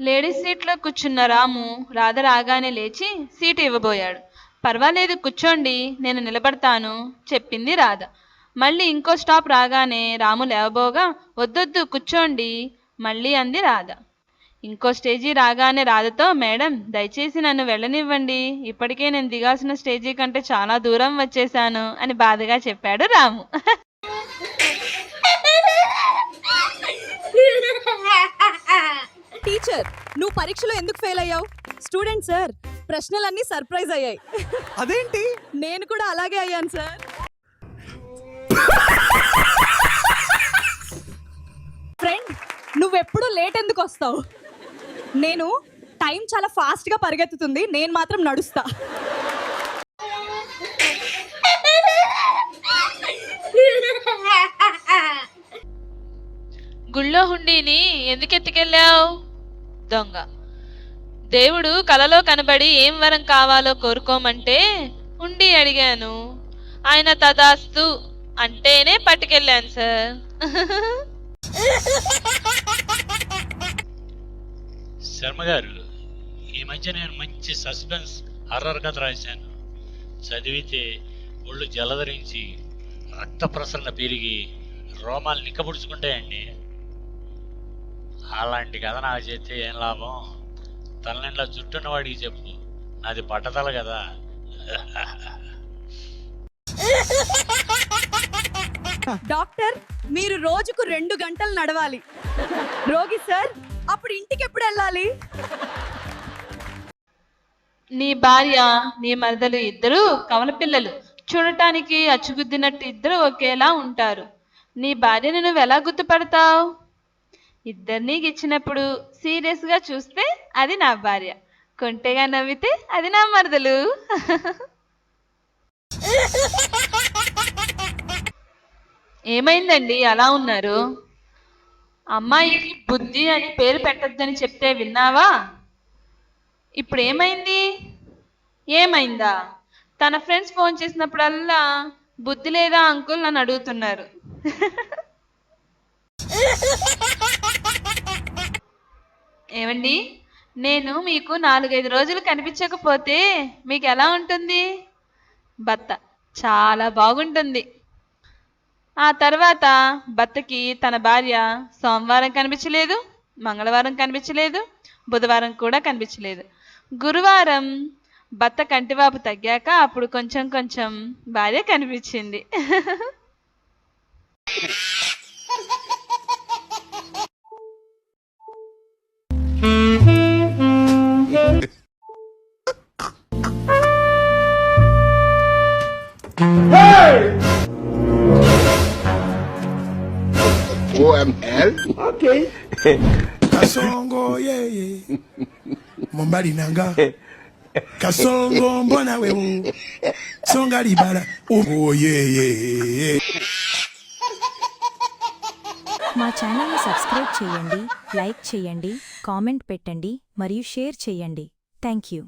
Ladies సీట్లో కూర్చున్న రాము రాధ రాగానే లేచి సీటు ఇవ్వబోయాడు. పర్వాలేదు కూర్చోండి నేను నిలబడతాను చెప్పింది రాధ. మళ్ళీ ఇంకో స్టాప్ రాగానే రాము లేవబోగా వద్దొద్దు కూర్చోండి మళ్ళీ అంది రాధ. ఇంకో స్టేజీ రాగానే రాధతో మేడం దయచేసి నన్ను వెళ్ళనివ్వండి ఇప్పటికే నేను దిగాల్సిన స్టేజీ కంటే చాలా దూరం వచ్చేసాను అని బాధగా చెప్పాడు రాము. నువ్వు పరీక్షలో ఎందుకు ఫెయిల్ అయ్యావు? స్టూడెంట్ సార్ ప్రశ్నలన్నీ సర్ప్రైజ్ అయ్యాయి. అదేంటి? నేను కూడా అలాగే అయ్యాను సార్ ఫ్రెండ్ నువ్వెప్పుడు లేట్ ఎందుకు వస్తావు? నేను టైం చాలా ఫాస్ట్గా పరిగెత్తుతుంది నేను మాత్రం నడుస్తా. గుళ్ళో హుండీని ఎందుకు ఎత్తుకెళ్ళావు? దొంగ దేవుడు కలలో కనబడి ఏం వరం కావాలో కోరుకోమంటే ఉండి అడిగాను. ఆయన తదాస్తు అంటేనే పట్టుకెళ్ళాను సార్. శర్మ గారు ఈ మధ్య నేను మంచి సస్పెన్స్ హర్రర్ కథ రాశాను. చదివితే ఒళ్ళు జలధరించి రక్త ప్రసరణ పెరిగి రోమాలు నిక్కబుడుచుకుంటాయండి. అలాంటి కథ నాకు చేస్తే ఏం లాభం? తలనిండా జుట్టున్న వాడికి చెప్పు. నాది పట్టతల కదా. డాక్టర్ మీరు రోజుకు రెండు గంటలు నడవాలి. రోగి సార్ అప్పుడు ఇంటికి ఎప్పుడు వెళ్ళాలి? నీ భార్య నీ మరదలు ఇద్దరు కవల పిల్లలు. చూడటానికి అచ్చుగుద్దినట్టు ఇద్దరు ఒకేలా ఉంటారు. నీ భార్యను నువ్వు ఎలా గుర్తుపడతావు? ఇద్దరినీ ఇచ్చినప్పుడు సీరియస్గా చూస్తే అది నా భార్య. కొంటెగా నవ్వితే అది నా మరదలు. ఏమైందండి? అలా ఉన్నారు? అమ్మాయికి బుద్ధి అని పేరు పెట్టొద్దని చెప్తే విన్నావా? ఇప్పుడు ఏమైంది ఏమైందా? తన ఫ్రెండ్స్ ఫోన్ చేసినప్పుడల్లా బుద్ధి లేదా అంకుల్ నన్ను అడుగుతున్నారు. ఏమండి? నేను మీకు నాలుగైదు రోజులు కనిపించకపోతే మీకు ఎలా ఉంటుంది? భర్త చాలా బాగుంటుంది. ఆ తర్వాత భర్తకి తన భార్య సోమవారం కనిపించలేదు మంగళవారం కనిపించలేదు బుధవారం కూడా కనిపించలేదు. గురువారం భర్త కంటివాపు తగ్గాక అప్పుడు కొంచెం కొంచెం భార్య కనిపించింది. OML. kasongo yeye mombali nanga kasongo mbona wewe songa libala oh yeye మా ఛానల్ని సబ్స్క్రైబ్ చేయండి లైక్ చేయండి కామెంట్ పెట్టండి మరియు షేర్ చేయండి థ్యాంక్ యూ